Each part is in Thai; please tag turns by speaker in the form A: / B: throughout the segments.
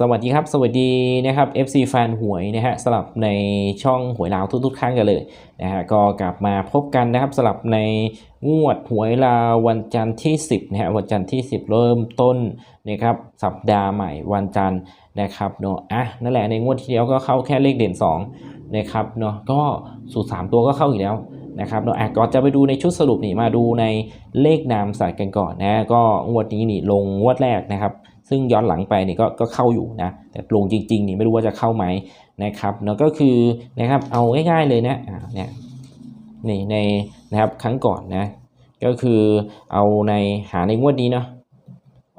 A: สวัสดีครับ สวัสดีนะครับ FC แฟนหวยนะฮะสลับในช่องหวยลาวทุกๆครั้งกันเลยนะฮะก็กลับมาพบกันนะครับสลับในงวดหวยลาววันจันทร์ที่ 10นะฮะวันจันทร์ที่ 10 เริ่มต้นนะครับสัปดาห์ใหม่วันจันทร์นะครับเนาะอะนั่นแหละในงวดที่แล้วก็เข้าแค่เลขเด่น2นะครับเนาะก็สูตร3ตัวก็เข้าอีกแล้วนะครับเนาะอะก่อนจะไปดูในชุดสรุปนี่มาดูในเลขนามสัตว์กันก่อนนะก็งวดนี้นี่ลงงวดแรกนะครับ ซึ่งย้อนหลังไปนี่ก็ก็เข้าอยู่นะ แต่ลงจริงๆนี่ไม่รู้ว่าจะเข้าไหมนะครับแล้วก็คือนะครับเอาง่ายๆเลยนะอ่าเนี่ยนี่ในนะครับครั้งก่อนนะก็คือเอาในหาในงวดนี้เนาะ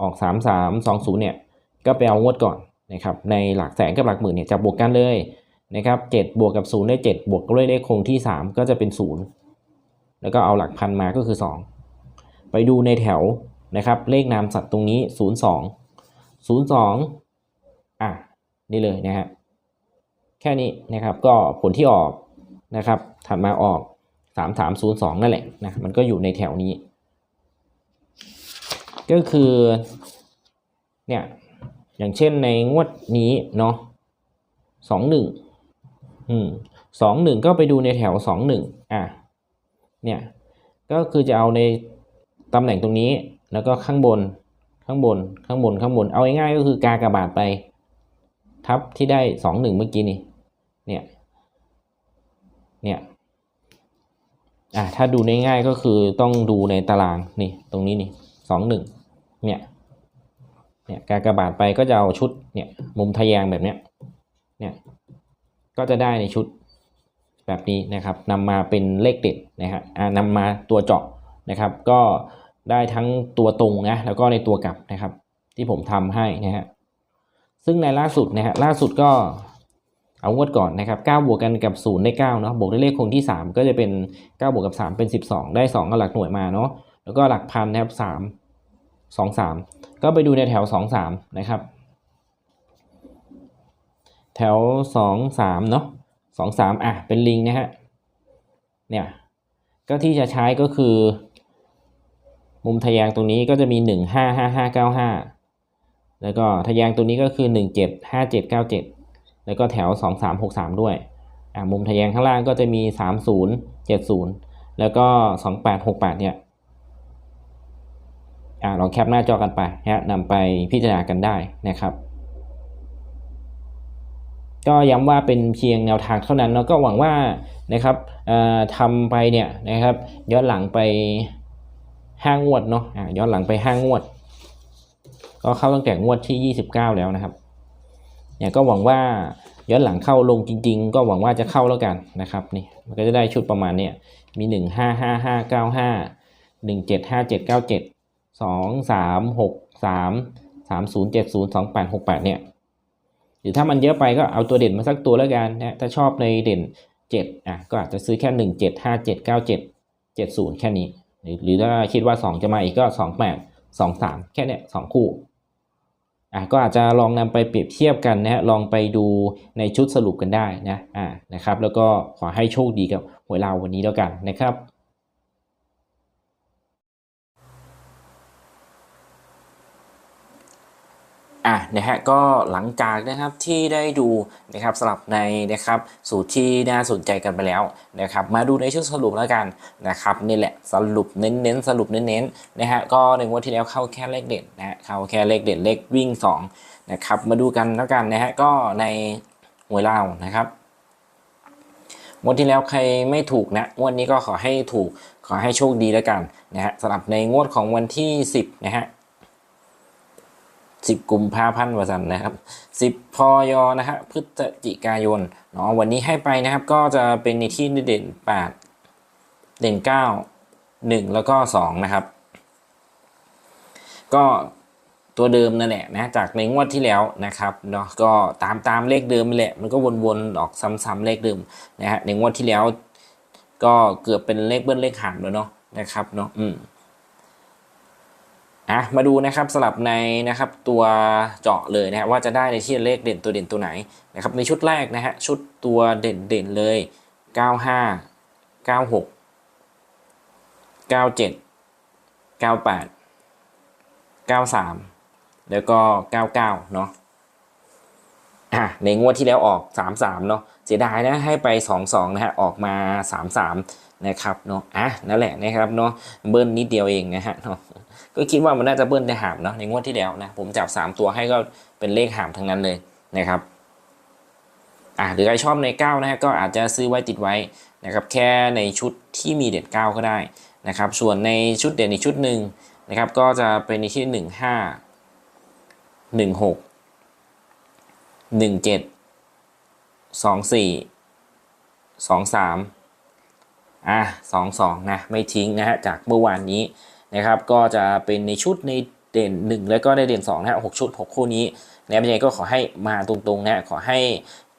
A: ออก 3 3 2 0เนี่ยก็ไปเอางวดก่อนนะครับในหลักแสนกับหลักหมื่นเนี่ยจะบวกกันเลยนะครับ7บวกกับ0ได้ 7 บวกด้วยเลขคงที่ 3 ก็จะเป็น 0 แล้วก็เอาหลักพันมาก็คือ 2 ไปดูในแถวนะครับเลขนามสัตว์ตรงนี้ 0 2อะนี่เลยนะฮะแค่นี้นะครับก็ผลที่ออกนะครับถัดมาออก3 3 0 2นั่นแหละนะมันก็อยู่ในแถวนี้ ก็คือเนี่ยอย่างเช่นในงวดนี้เนาะสองหนึ่งอืมสองหนึ่งก็ไปดูในแถวสองหนึ่งอะเนี่ยก็คือจะเอาในตำแหน่งตรงนี้แล้วก็ข้างบน ข้างบนข้างบนข้างบน เอาง่ายๆก็คือกากระบาดไป ทับที่ได้สองหนึ่งเมื่อกี้นี่เนี่ยเนี่ยอะถ้าดูง่ายๆก็คือต้องดูในตารางนี่ตรงนี้นี่สองหนึ่งเนี่ยเนี่ยกากระบาดไปก็จะเอาชุดเนี่ยมุมทะแยงแบบเนี้ยเนี่ยก็จะได้ในชุดแบบนี้นะครับนำมาเป็นเลขเด็ดนะฮะอ่านำมาตัวเจาะนะครับ ก็ ได้ทั้งตัวตรงนะแล้วก็ในตัวกลับนะครับ ที่ผมทำให้นะฮะซึ่งในล่าสุดนะฮะล่าสุดก็เอางวดก่อนนะครับ9บวกกันกับ 0 ได้9เนาะบวกด้วยเลขคงที่ 3 ก็จะเป็น 9 บวกกับ 3 เป็น 12 ได้2ก็หลักหน่วยมาเนาะแล้วก็หลักพันนะครับ 3 2 3 ก็ไปดูในแถว 2 3 นะครับ แถว 2 3 เนาะ2 3 อะ เป็นลิงนะฮะเนี่ยก็ที่จะใช้ก็คือ มุมทะแยงตรงนี้ก็จะมีหนึ่งห้าห้าห้าเก้าห้าแล้วก็ทะแยงตรงนี้ก็คือหนึ่งเจ็ดห้าเจ็ดเก้าเจ็ดแล้วก็แถวสองสามหกสามด้วยอ่ามุมทะแยงข้างล่างก็จะมีสามศูนย์เจ็ดศูนย์แล้วก็สองแปดหกแปดเนี่ยอ่าลองแคปหน้าจอกันไปฮะนำไปพิจารณากันได้นะครับ ก็ย้ำว่าเป็นเพียงแนวทางเท่านั้นเนาะก็หวังว่านะครับทำไปเนี่ยนะครับย้อนหลังไป ห้างวดเนาะะย้อนหลังไปห้างวด ก็เข้าตั้งแต่งวดที่ 29 แล้วนะครับ เนี่ยก็หวังว่าย้อนหลังเข้าลงจริง ๆ ก็หวังว่าจะเข้าแล้วกันนะครับนี่มันก็จะได้ชุดประมาณเนี่ยมี 1 5 5 5 9 5 1 7 5 7 9 7 2 3 6 3 3 0 7 0 2 8 6 8เนี่ยหรือถ้ามันเยอะไปก็เอาตัวเด่นมาสักตัวแล้วกันนะถ้าชอบในเด่น 7 อะก็อาจจะซื้อแค่ 1 7 5 7 9 7 7 0 แค่นี้ หรือหรือถ้าคิดว่า 2 จะมาอีกก็ 2 8 2 3 แค่เนี้ยสคู่อะก็อาจจะลองนำไปเปรียบเทียบกันนะฮะลองไปดูในชุดสรุปกันได้นะอ่านะครับ แล้วก็ขอให้โชคดีกับหวยเราวันนี้แล้วกันนะครับ อะนะฮะก็หลังจากนะครับที่ได้ดูนะครับสลับในนะครับสูตรที่น่าสนใจกันไปแล้วนะครับมาดูในชุดสรุปแล้วกันนะครับนี่แหละสรุปเน้นๆสรุปเน้นๆนะฮะก็ในงวดที่แล้วเข้าแค่เลขเด่นนะฮะเข้าแค่เลขเด่นเลขวิ่ง2นะครับมาดูกันแล้วกันนะฮะก็ในหวยเล่านะครับงวดที่แล้วใครไม่ถูกนะงวดนี้ก็ขอให้ถูกขอให้โชคดีแล้วกันนะฮะสำหรับในงวดของวันที่ 10นะฮะ 10กุมภาพันธ์วสันนะครับ 10พยนะฮะพฤศจิกายนเนาะวันนี้ให้ไปนะครับก็จะเป็นในที่เด่น 8 เด่น 9 1 แล้วก็2นะครับ ก็ตัวเดิมนั่นแหละนะจากในงวดที่แล้วนะครับเนาะก็ตามตามเลขเดิมแหละ มันก็วนๆออกซ้ำๆเลขเดิมนะฮะในงวดที่แล้ว ก็เกือบเป็นเลขเบิ้ลเลขหางแล้วเนาะนะครับเนาะอืม อะมาดูนะครับสลับในนะครับตัวเจาะเลยนะฮะว่าจะได้ในที่เลขเด่นตัวเด่นตัวไหนนะครับในชุดแรกนะฮะชุดตัวเด่นเด่นเลย 95 96 97 98 93 แล้วก็ 99 เนาะอะในงวดที่แล้วออก 3-3 เนาะเสียดายนะให้ไป 2-2 นะฮะออกมา 3-3 นะครับเนาะอะนั่นแหละนะครับเนาะเบิ้ลนิดเดียวเองนะฮะเนาะ ก็คิดว่ามันน่าจะเบิ้ลได้หามเนาะในงวดที่แล้วนะผมจับ 3 ตัวให้ก็เป็นเลขหามทั้งนั้นเลยนะครับอะหรือใครชอบใน 9 นะฮะก็อาจจะซื้อไว้ติดไว้นะครับแค่ในชุดที่มีเด็ด9ก็ได้นะครับส่วนในชุดเด่นอีกชุดหนึ่งนะครับก็จะเป็นในที่ 1 5 1 6หนึ่งเจ็ดสองสี่สองสามอะสองสองนะไม่ทิ้งนะฮะจากเมื่อวานนี้ นะครับก็จะเป็นในชุดในเด่นหนึ่งแล้วก็ในเด่นสองนะฮะหกชุดหกคู่นี้นะยังไงก็ขอให้มาตรงๆนะขอให้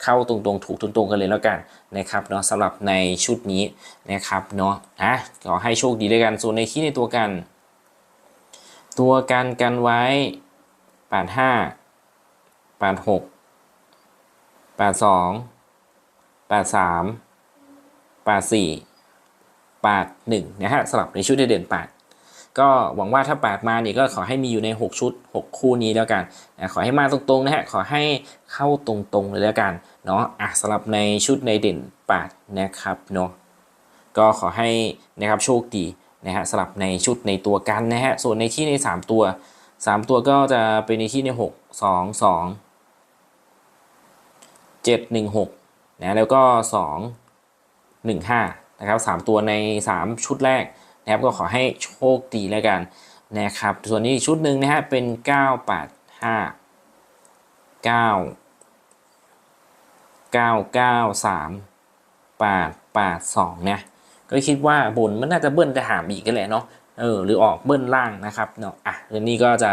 A: เข้าตรงๆ ถูกตรงๆกันเลยแล้วกันนะครับเนาะสำหรับในชุดนี้นะครับเนาะอะขอให้โชคดีด้วยกันส่วนในที่ในตัวกัน ตัวกันกันไว้แปดห้าแปดหกแปดสองแปดสามแปดสี่แปดหนึ่งนะฮะสลับในชุดเด่นแปด ก็หวังว่าถ้าแปดมาเนี่ยก็ขอให้มีอยู่ใน 6 ชุด 6 คู่นี้แล้วกันนะขอให้มาตรงๆนะฮะขอให้เข้าตรงๆเลยแล้วกันเนาะอะสำหรับในชุดในเด่น8นะครับเนาะก็ขอให้นะครับโชคดีนะฮะสลับในชุดในตัวกันนะฮะส่วนในที่ใน 3 ตัว 3 ตัวก็จะเป็นในที่ใน 6 2 2 716นะแล้วก็ 2 15นะครับ3ตัวใน 3 ชุดแรก นะครับก็ขอให้โชคดีแล้วกันนะครับ ส่วนนี้ชุดหนึ่งนะฮะเป็น 985 9 993 882นะก็คิดว่าบนมันน่าจะเบิ้ลจะหามอีกกันแหละเนาะเออหรือออกเบิ้ลล่างนะครับเนาะอะเรื่องนี้ก็จะ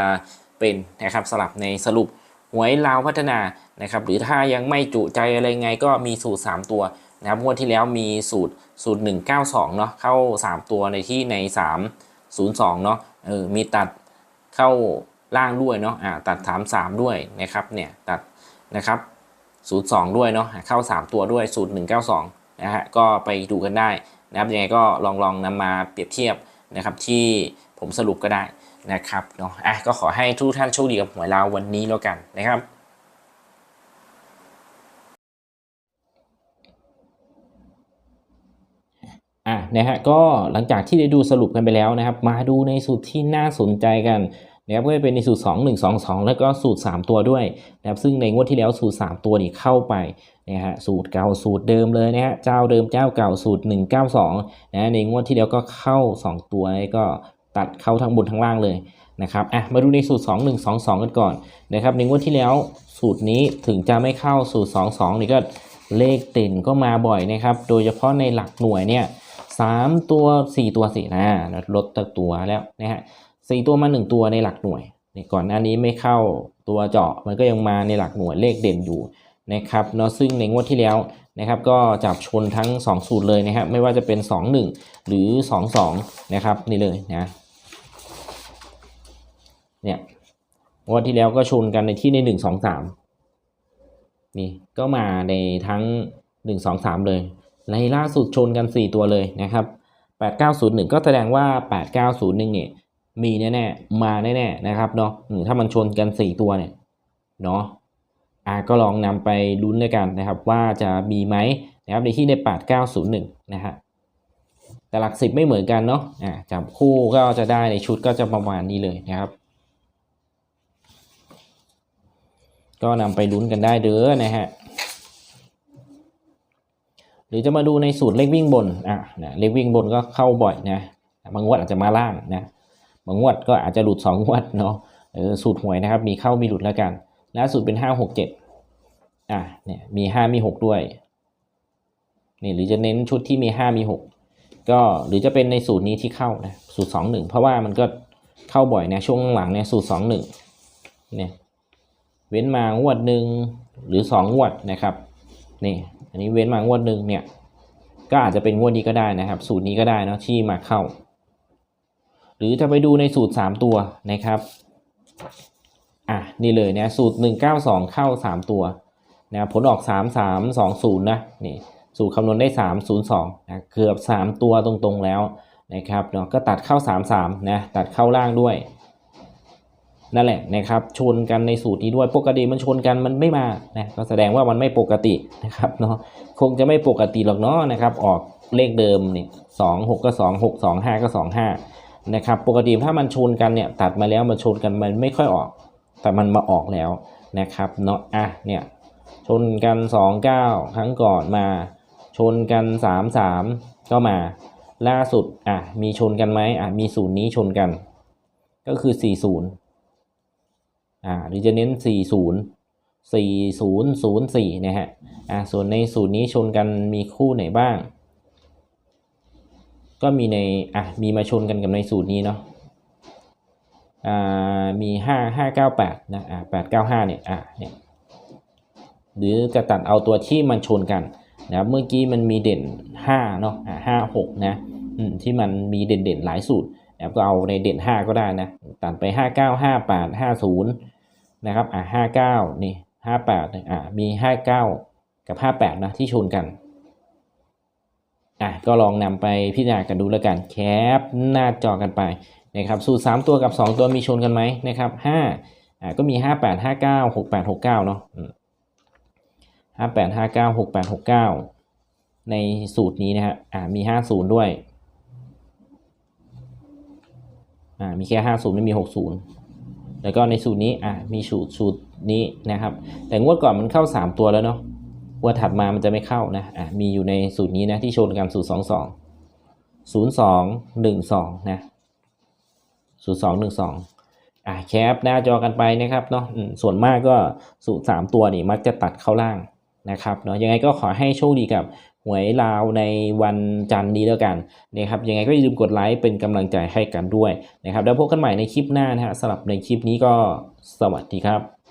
A: เป็นนะครับสลับในสรุปหวยลาวพัฒนานะครับหรือถ้ายังไม่จุใจอะไรไงก็มีสูตร 3 ตัว นะครับงวดที่แล้วมีสูตรสูตร 192 เนาะเข้า 3 ตัวในที่ใน 302 เนาะเออมีตัดเข้าล่างด้วยเนาะอ่าตัด 3 3 ด้วยนะครับเนี่ยตัดนะครับสูตร2ด้วยเนาะเข้า 3 ตัวด้วยสูตร 192 นะฮะก็ไปดูกันได้นะครับยังไงก็ลองลองนำมาเปรียบเทียบนะครับที่ผมสรุปก็ได้นะครับเนาะอะก็ขอให้ทุกท่านโชคดีกับหวยลาววันนี้แล้วกันนะครับ อะนะฮะก็หลังจากที่ได้ดูสรุปกันไปแล้วนะครับ มาดูในสูตรที่น่าสนใจกันนะครับก็จะเป็นในสูตร 2 1 2 2 แล้วก็สูตร 3 ตัวด้วยนะครับซึ่งในงวดที่แล้วสูตร 3 ตัวนี่เข้าไปนะฮะสูตรเก่าสูตรเดิมเลยนะฮะเจ้าเดิมเจ้าเก่าสูตร 192นะในงวดที่แล้วก็เข้า 2 ตัวนี่ก็ตัดเข้าทั้งบนทั้งล่างเลยนะครับอะมาดูในสูตร 2 1 2 2 กันก่อนนะครับในงวดที่แล้วสูตรนี้ถึงจะไม่เข้าสูตร 2 2 นี่ก็เลขเด่นก็มาบ่อยนะครับโดยเฉพาะในหลักหน่วยเนี่ย สามตัวสี่ตัวสี่นะลดตัตัวแล้วนะฮะสี่ตัวมาหนึ่งตัวในหลักหน่วยนี่ก่อนหน้านี้ไม่เข้าตัวเจาะมันก็ยังมาในหลักหน่วยเลขเด่นอยู่นะครับเนาะซึ่งในงวดที่แล้วนะครับก็จับชนทั้ง 2 สูตรเลยนะครับไม่ว่าจะเป็น 2 1 หรือ 2 2 นะครับนี่เลยนะเนี่ยงวดที่แล้วก็ชนกันในที่ใน 1 2 3 นี่ก็มาในทั้ง 1 2 3 เลย ในล่าสุดชนกัน 4 ตัวเลยนะครับ 8901 ก็แสดงว่า 8901เนี่ยมีแน่ๆ มาแน่ๆ นะครับเนาะถ้ามันชนกัน 4 ตัวเนี่ยเนาะอ่าก็ลองนำไปลุ้นด้วยกันนะครับ ว่าจะมีไหมนะครับในที่ใน 8901 นะฮะแต่หลักสิบไม่เหมือนกันเนาะอ่าจับคู่ก็จะได้ในชุดก็จะประมาณนี้เลยนะครับ ก็นำไปลุ้นกันได้เด้อนะฮะ รือจะมาดูในสูตรเลขวิ่งบนอะนะเลขวิ่งบนก็เข้าบ่อยนะบางงวดอาจจะมาล่างนะบางงวดก็อาจจะหลุดสองงวดเนาะเออสูตรหวยนะครับ มีเข้ามีหลุดแล้วกันล่าสุดเป็นห้าหกเจ็ดอะเนี่ยมีห้ามีหกด้วยนี่หรือจะเน้นชุดที่มีห้ามีหกก็หรือจะเป็นในสูตรนี้ที่เข้านะสูตรสองหนึ่งเพราะว่ามันก็เข้าบ่อยนะช่วงหลังเนี่ยสูตรสองหนึ่งเนี่ยเว้นมางวดหนึ่งหรือสองงวดนะครับ นี่อันนี้เว้นมางวดหนึ่งเนี่ยก็อาจจะเป็นงวดนี้ก็ได้นะครับ สูตรนี้ก็ได้นะที่มาเข้า หรือจะไปดูในสูตร 3 ตัวนะครับอะนี่เลยนะสูตร 192 เข้า 3 ตัวนะผลออก 3320 นะนี่สูตรคำนวณได้ 302นะเกือบ 3 ตัวตรงๆแล้วนะครับเนาะก็ตัดเข้า 33นะตัดเข้าล่างด้วย นั่นแหละนะครับชนกันในสูตรนี้ด้วยปกติมันชนกันมันไม่มานะก็แสดงว่ามันไม่ปกตินะครับเนาะคงจะไม่ปกติหรอกเนาะนะครับออกเลขเดิมเนี่ยสองหกก็สองหกสองห้าก็สองห้านะครับปกติถ้ามันชนกันเนี่ยตัดมาแล้วมันชนกันมันไม่ค่อยออก แต่มันมาออกแล้วนะครับเนาะอะเนี่ยชนกันสองเก้าครั้งก่อนมา ชนกันสามสามก็มา ล่าสุดอะมีชนกันไหมอะมีศูนย์นี้ชนกัน ก็คือสี่ศูนย์ อ่าหรือจะเน้นสี่ศูนย์สี่ศูนย์ศูนย์สี่นะฮะอ่าส่วนในศูนย์นี้ชนกันมีคู่ไหนบ้าง ก็มีในอะมีมาชนกันกับในสูตรนี้เนาะอ่ามีห้าห้าเก้าแปดนะอ่าแปดเก้าห้าเนี่ยอะเนี่ยหรือจะตัดเอาตัวที่มันชนกันนะครับเมื่อกี้มันมีเด่น 5 เนาะอ่าห้าหกนะอืมที่มันมีเด่นเด่นๆหลายสูตรนะครับก็เอาในเด่น 5 ก็ได้นะ ตัดไป 5 9 5 8 5 0 นะครับอ่า59นี่58เนี่ยอ่ามี59กับ58นะที่ชนกันอะก็ลองนำไปพิจารณากันดูแล้วกันแคปหน้าจอกันไปนะครับสูตร 3 ตัวกับ 2 ตัวมีชนกันไหมนะครับ5อ่าก็มี 58 59 68 69เนาะอืมห้าแปดห้าเก้าหกแปดหกเก้าในสูตรนี้นะฮะอ่ามีห้าศูนย์ด้วยอ่ามีแค่ห้าศูนย์ไม่มีหกศูนย์ แล้วก็ในสูตรนี้อ่ามีสูตรสูตรนี้นะครับ แต่งวดก่อนมันเข้าสามตัวแล้วเนาะงวดถัดมามันจะไม่เข้านะอ่ามีอยู่ในสูตรนี้นะที่ชนกันสูตรสองสองศูนย์สองหนึ่งสองนะศูนย์สองหนึ่งสองอ่าแคปหน้าจอกันไปนะครับเนาะส่วนมากก็สูตรสามตัวนี่มักจะตัดเข้าล่างนะครับเนาะยังไงก็ขอให้โชคดีกับ หวยลาวในวันจันทร์นี้แล้วกันนะครับยังไงก็อย่าลืมกดไลค์เป็นกำลังใจให้กันด้วยนะครับแล้วพบกันใหม่ในคลิปหน้านะฮะสำหรับในคลิปนี้ก็สวัสดีครับ